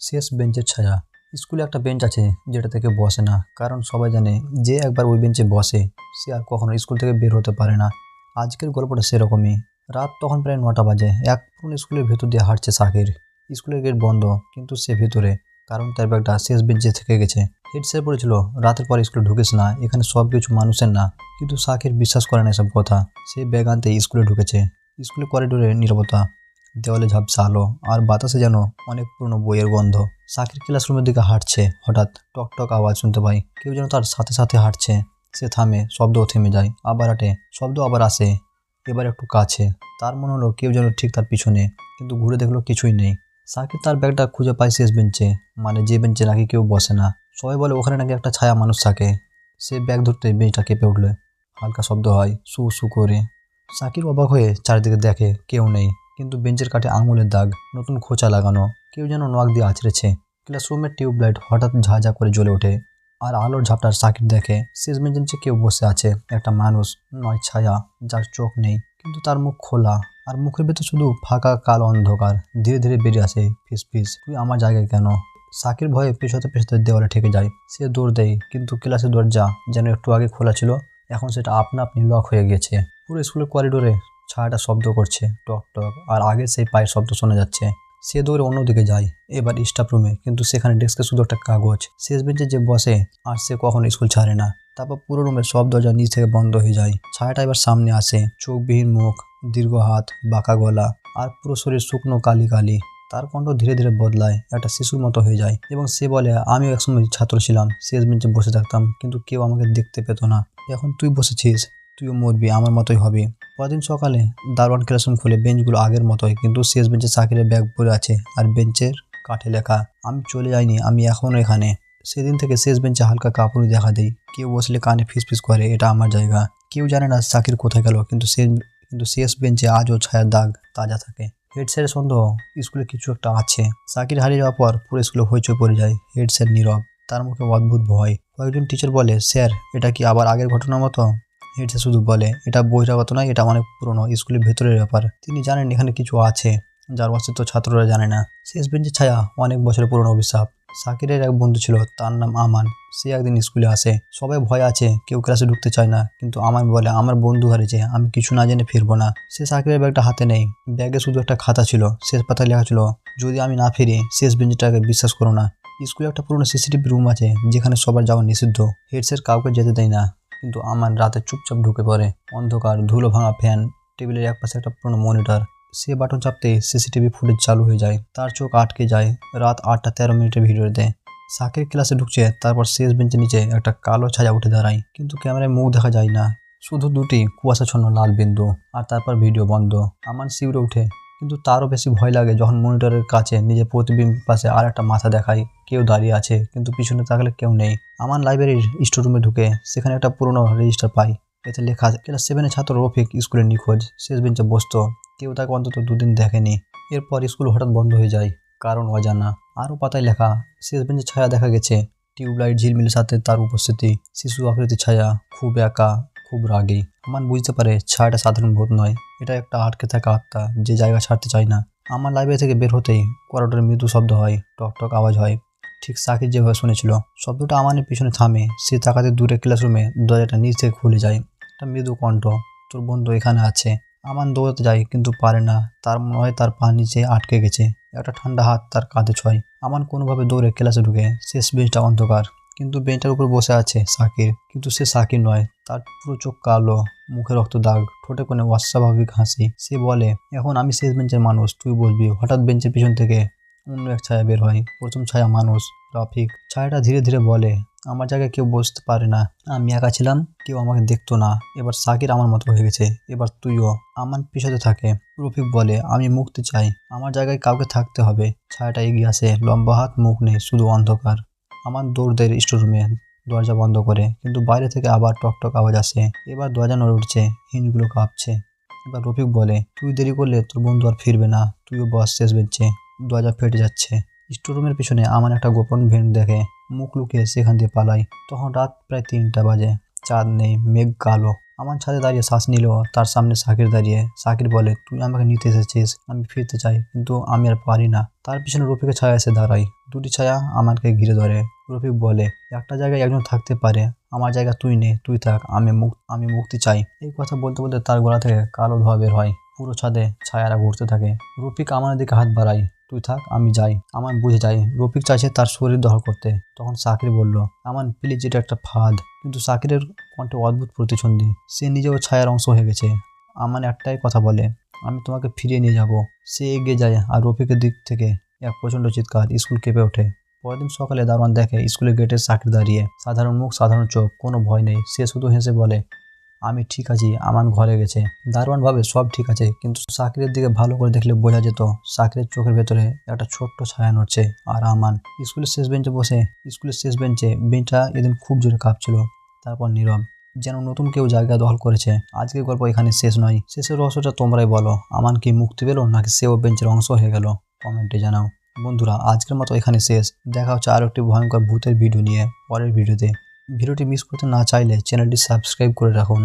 শেষ বেঞ্চের ছায়া। স্কুলে একটা বেঞ্চ আছে যেটা থেকে বসে না। কারণ সবাই জানে যে একবার ওই বেঞ্চে বসে, সে আর কখনো স্কুল থেকে বের হতে পারে না। আজকের গল্পটা সেরকমই। রাত তখন প্রায় নটা বাজে। এক পুরনো স্কুলের ভেতর দিয়ে হাঁটছে সাকির। স্কুলের গেট বন্ধ, কিন্তু সে ভেতরে। কারণ তার ব্যাগটা শেষ বেঞ্চে থেকে গেছে। হেড স্যার বলেছিল রাতের পর স্কুলে ঢুকিস না, এখানে সব কিছু মানুষের না। কিন্তু সাকির বিশ্বাস করে না এসব কথা। সে ব্যাগ আনতে স্কুলে ঢুকেছে। স্কুলের করিডোরে নীরবতা। দেওয়ালে ঝাপসা আলো আর বাতাসে যেন অনেক পুরনো বইয়ের গন্ধ। সাকির ক্লাসরুমের দিকে হাঁটছে, হঠাৎ টক টক আওয়াজ শুনতে পাই। কেউ যেন তার সাথে সাথে হাঁটছে। সে থামে শব্দও থেমে যায়, আবার হাঁটে শব্দ আবার আসে, এবার একটু কাছে। তার মনে হলো কেউ যেন ঠিক তার পিছনে, কিন্তু ঘুরে দেখল কিছুই নেই। সাকির তার ব্যাগটা খুঁজে পায় শেষ বেঞ্চে মানে যে বেঞ্চে নাকি কেউ বসে না। সবাই বলে, ওখানে নাকি একটা ছায়া মানুষ থাকে। সে ব্যাগ ধরতে বেঞ্চটা কেঁপে উঠলে। হালকা শব্দ হয়, সু সু করে। সাকির অবাক হয়ে চারিদিকে দেখে কেউ নেই। কিন্তু বেঞ্চের কাঠে আঙুলের দাগ, নতুন খোঁচা লাগানো, কেউ যেন নখ দিয়ে আছড়েছে। ক্লাসরুমের টিউবলাইট হঠাৎ ঝাঁঝা করে জ্বলে ওঠে, আর আলোর ঝাপটার সাকির দেখে শেষ বেঞ্চে কেউ বসে আছে। একটা মানুষ নয় ছায়া, যার চোখ নেই, কিন্তু তার মুখ খোলা, আর মুখের ভেতর শুধু ফাঁকা কালো অন্ধকার। ধীরে ধীরে বেরিয়ে আসে, ফিস ফিস, তুই আমার জায়গায় কেন? সাকির ভয়ে পেছতে পেছতে দেওয়ালে ঠেকে যায়। সে দৌড় দেয়, কিন্তু ক্লাসের দরজা যেন একটু আগে খোলা ছিল, এখন সেটা আপনা আপনি লক হয়ে গেছে। পুরো স্কুলের করিডোরে ছায়াটা শব্দ করছে, টক টক, আর আগে সেই পায়ের শব্দ শোনা যাচ্ছে। সে দৌড়ে অন্যদিকে যায়, এবার স্টাফ রুমে কিন্তু সেখানে ডেস্কে শুধু একটা কাগজ। শেষ বেঞ্চে যে বসে, আর সে কখনো স্কুল ছাড়ে না। তারপর পুরো রুমের সব দরজা নিচ থেকে বন্ধ হয়ে যায়। ছায়াটা এবার সামনে আসে, চোখবিহীন মুখ, দীর্ঘ হাত, বাঁকা গলা, আর পুরো শরীর শুকনো কালি কালি। তার কণ্ঠ ধীরে ধীরে বদলায়, একটা শিশুর মতো হয়ে যায়। এবং সে বলে, আমিও একসময় ছাত্র ছিলাম, শেষ বেঞ্চে বসে থাকতাম, কিন্তু কেউ আমাকে দেখতে পেত না। এখন তুই বসেছিস, তুইও মরবি, আমার মতোই হবি। পরদিন সকালে দারোয়ান ক্লাসরুম খুলে বেঞ্চগুলো আগের মতোই, কিন্তু শেষ বেঞ্চে সাকিরের ব্যাগ পড়ে আছে আর বেঞ্চের কাঠে লেখা, আমি চলে যাইনি, আমি এখনও এখানে। সেদিন থেকে শেষ বেঞ্চে হালকা কাপড় দেখা দেই কেউ বসলে কানে ফিস ফিস করে, এটা আমার জায়গা। কেউ জানে না সাকির কোথায় গেল, কিন্তু শেষ কিন্তু শেষ বেঞ্চে আজও ছায়ার দাগ তাজা থাকে। হেড স্যারের সন্দেহ স্কুলে কিছু একটা আছে। সাকির হারিয়ে যাওয়ার পর পুরো স্কুলে হইচই পড়ে যায়। হেড স্যার নীরব, তার মুখে অদ্ভুত ভয়। কয়েকজন টিচার বলে, স্যার, এটা কি আবার আগের ঘটনার মতো? স্যার শুধু বলে, এটা বহিরাগত নয়, এটা অনেক পুরনো, স্কুলের ভেতরের ব্যাপার। তিনি জানেন এখানে কিছু আছে, যার অস্তিত্ব ছাত্ররা জানে না। শেষ বেঞ্চের ছায়া অনেক বছরের পুরনো অভিশাপ। সাকিরের এক বন্ধু ছিল, তার নাম আমান। সে একদিন স্কুলে আসে, সবাই ভয় আছে, কেউ ক্লাসে ঢুকতে চায় না, কিন্তু আমান বলে, আমার বন্ধু হারিয়েছে, আমি কিছু না জেনে ফিরবো না। সে সাকিরের ব্যাগটা হাতে নেই ব্যাগে শুধু একটা খাতা ছিল, শেষ পাতায় লেখা ছিল, যদি আমি না ফিরি, শেষ বেঞ্চটাকে বিশ্বাস করো না। স্কুলে একটা পুরনো সিসিটিভি রুম আছে, যেখানে সবার যাওয়া নিষিদ্ধ। হেডসেট কাউকে যেতে দেয় না। কিন্তু আমার রাতে চুপচাপ ঢুকে পড়ে। অন্ধকার ধুলো ভাঙা ফ্যান, টেবিলের একপাশে একটা পুরনো মনিটর। সে বাটন চাপতেই সিসিটিভি ফুটেজ চালু হয়ে যায়। তার চোখ আটকে যায়। রাত আটটা তেরো মিনিটের ভিডিওতে সাকির ক্লাসে ঢুকছে, তারপর শেষ বেঞ্চের নিচে একটা কালো ছায়া উঠে দাঁড়ায়। কিন্তু ক্যামেরায় মুখ দেখা যায় না। শুধু দুটি কুয়াশাচ্ছন্ন লাল বিন্দু, আর তারপর ভিডিও বন্ধ। আমার শিউরে উঠে। কিন্তু তারও বেশি ভয় লাগে যখন মনিটরের কাছে নিজের প্রতিবিম্ব পাশে আর একটা মাথা দেখায়, কেউ দাঁড়িয়ে আছে, কিন্তু পিছনে তাকালে কেউ নেই। আমার লাইব্রেরির স্টোররুমে ঢুকে সেখানে একটা পুরনো রেজিস্টার পাই। এতে লেখা ক্লাস সেভেনের ছাত্র রফিক স্কুলে নিখোঁজ, শেষ বেঞ্চে বসত কেউ তাকে অন্তত দুদিন দেখেনি। এরপর স্কুল হঠাৎ বন্ধ হয়ে যায়, কারণ অজানা। আরও পাতায় লেখা, শেষ বেঞ্চে ছায়া দেখা গেছে। টিউবলাইট ঝিলমিলের সাথে তার উপস্থিতি, শিশু আকৃতি ছায়া, খুব একা। খুব রাগী। আমার বুঝতে পারে ছায়াটা সাধারণ বোধ নয়। এটা একটা আটকে থাকা আত্মা, যে জায়গা ছাড়তে চায় না। আমার লাইব্রেরি থেকে বের হতেই করিডোরে মৃদু শব্দ হয় টক টক আওয়াজ হয়। ঠিক সাকির যেভাবে শুনেছিল, শব্দটা আমানের পিছনে থামে, সে তাকাতে দূরে ক্লাসরুমে দরজাটা নিচ থেকে খুলে যায়। একটা মৃদু কণ্ঠ, তোর বন্ধু এখানে আছে। আমান দৌড়াতে যায়, কিন্তু পারে না। তার মনে হয় তার পা নিচে আটকে গেছে। একটা ঠান্ডা হাত তার কাঁধে ছয়। আমান কোনোভাবে দৌড়ে ক্লাসে ঢুকে, শেষ বেঞ্চটা অন্ধকার। কিন্তু বেঞ্চটার উপর বসে আছে সাকির। কিন্তু সে সাকির নয়, তার পুরো চোখ কালো, মুখে রক্ত দাগ, ঠোঁটে কোনো অস্বাভাবিক হাসি। সে বলে, এখন আমি শেষ বেঞ্চের মানুষ, তুই বলবি? হঠাৎ বেঞ্চের পিছন থেকে অন্য এক ছায়া বের হয়। প্রথম ছায়া মানুষ, রফিক। ছায়াটা ধীরে ধীরে বলে, আমার জায়গায় কেউ বসতে পারে না। আমি একা ছিলাম, কেউ আমাকে দেখতো না। এবার সাকির আমার মতো হয়ে গেছে, এবার তুইও। আমার পিছনে থাকে। রফিক বলে, আমি মুক্তি চাই। আমার জায়গায় কাউকে থাকতে হবে। ছায়াটা এগিয়ে আসে, লম্বা হাত, মুখ নেই, শুধু অন্ধকার। আমার দৌড় দেয় স্টোররুমে দরজা বন্ধ করে, কিন্তু বাইরে থেকে আবার টক টক আওয়াজ আসে। এবার দরজা নড়ে উঠছে হিঞ্জগুলো কাঁপছে। এবার রফিক বলে, তুই দেরি করলে তোর বন্ধু আর ফিরবে না, তুইও বস শেষ বেঞ্চে। দরজা ফেটে যাচ্ছে। স্টোররুমের পিছনে আমার একটা গোপন ভেন্ট দেখে, মুখ লুকিয়ে সেখান দিয়ে পালাই। তখন রাত প্রায় তিনটা বাজে। চাঁদ নেই, মেঘ কালো। আমার ছাদে দাঁড়িয়ে শ্বাস নিল, তার সামনে সাকির দাঁড়িয়ে। সাকির বলে, তুই আমাকে নিতে এসেছিস, আমি ফিরতে চাই, কিন্তু আমি আর পারি না। তার পিছনে রফিকের ছায়া এসে দাঁড়ায়। দুটি ছায়া আমাকে ঘিরে ধরে। রফিক বলে, একটা জায়গায় একজন থাকতে পারে। আমার জায়গা তুই নে, তুই থাক, আমি মুক, আমি মুক্তি চাই। এই কথা বলতে বলতে তার গলা থেকে কালো ধোয়া বের হয়। পুরো ছাদে ছায়ারা ঘুরতে থাকে। রফিক আমার দিকে হাত বাড়ায়, তুই থাক, আমি যাই, আমার বুঝে যাই। রফিক চাইছে তার শরীর দখল করতে। তখন সাকির বলল, আমার প্লিজ এটা একটা ফাঁদ। কিন্তু সাকিরের কণ্ঠে অদ্ভুত প্রতিছন্দি সে নিজেও ছায়ার অংশ হয়ে গেছে। আমার একটাই কথা বলে, আমি তোমাকে ফিরিয়ে নিয়ে যাব। সে এগিয়ে যায় আর রফিকের দিক থেকে এক প্রচণ্ড চিৎকার, স্কুল কেঁপে ওঠে। পরদিন সকালে দারোয়ান দেখে স্কুলের গেটের চাকরি দাঁড়িয়ে। সাধারণ মুখ, সাধারণ চোখ, কোনো ভয় নেই। সে শুধু হেসে বলে, আমি ঠিক আছি আমার ঘরে গেছে। দারোয়ান ভাবে, সব ঠিক আছে, কিন্তু সাকিরের দিকে ভালো করে দেখলে বোঝা যেত সাকিরের চোখের ভেতরে একটা ছোট্ট ছায়া নড়ছে, আর আমান। স্কুলের শেষ বেঞ্চে বসে, স্কুলের শেষ বেঞ্চে বেঞ্চটা এদিন খুব জোরে কাঁপছিল, তারপর নীরব, যেন নতুন কেউ জায়গা দখল করেছে। আজকের গল্প এখানে শেষ নয়। শেষের রহস্যটা তোমরাই বলো, আমান কি মুক্তি পেল, নাকি সেও বেঞ্চের অংশ হয়ে গেল? কমেন্টে জানাও। বন্ধুরা, আজকের মতো এখানে শেষ। দেখা হচ্ছে আরও একটি ভয়ঙ্কর ভূতের ভিডিও নিয়ে পরের ভিডিওতে ভিডিওটি মিস করতে না চাইলে চ্যানেলটি সাবস্ক্রাইব করে রাখুন।